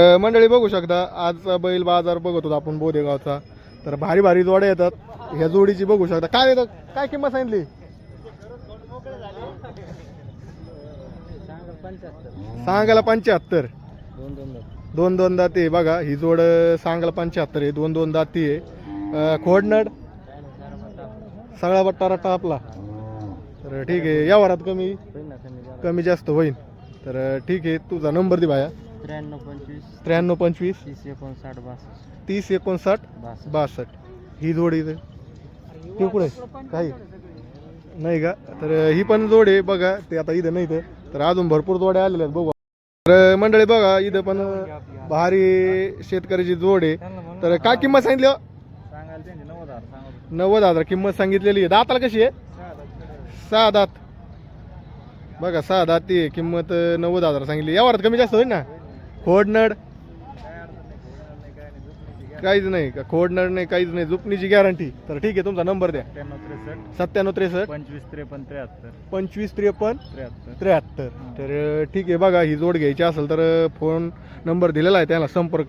मंडळी बघू शकता आजचा बैल बाजार बघत होतो आपण बोदेगावचा. तर भारी भारी जोड्या येतात. ह्या जोडीची बघू शकता. काय येतं काय किंमत सांगितली? सांगायला पंच्याहत्तर. दोन दोन दाती आहे बघा. ही जोड सांगायला पंच्याहत्तर आहे. दोन दोन दाती आहे. खोडनड. सगळा बट्टा रट्टा आपला. तर ठीक आहे. या वरात कमी कमी जास्त होईल. तर ठीक आहे. तुझा नंबर दे भाया. त्र्याण्णव पंचवीस त्र्याण्णव पंचवीस तीस एकोणसाठ बासष्ट. तीस एकोणसाठ बासष्ट. बासष्ट. ही जोड इथे. ते काही. नाही का? तर ही पण जोड आहे. बघा ते आता इथं नाही तर तर अजून भरपूर जोड्या आलेल्या आहेत. बघू. तर मंडळी बघा इथं पण भारी शेतकऱ्याची जोड आहे. तर काय किंमत सांगितली हो? सांगायला त्यांनी नव्वद हजार सांगत नव्वद हजार किंमत सांगितलेली आहे. दाताला कशी आहे? सहा दात. बघा सहा दात ती. किंमत अं, नव्वद हजार सांगितली. यावर कमी जास्त होईल ना? खोडनड? काहीच नाही का? खोडनड नाही काहीच नाही. जुपणीची गॅरंटी तर ठीक आहे तुमचा नंबर द्या. सत्त्याण्णव त्रेसष्ट. पंचवीस त्रेपन्न त्र्याहत्तर. पंचवीस त्रेपन्न त्र्याहत्तर. त्र्याहत्तर. तर ठीक आहे बघा ही जोड घ्यायची असेल तर फोन नंबर दिलेला आहे त्याला संपर्क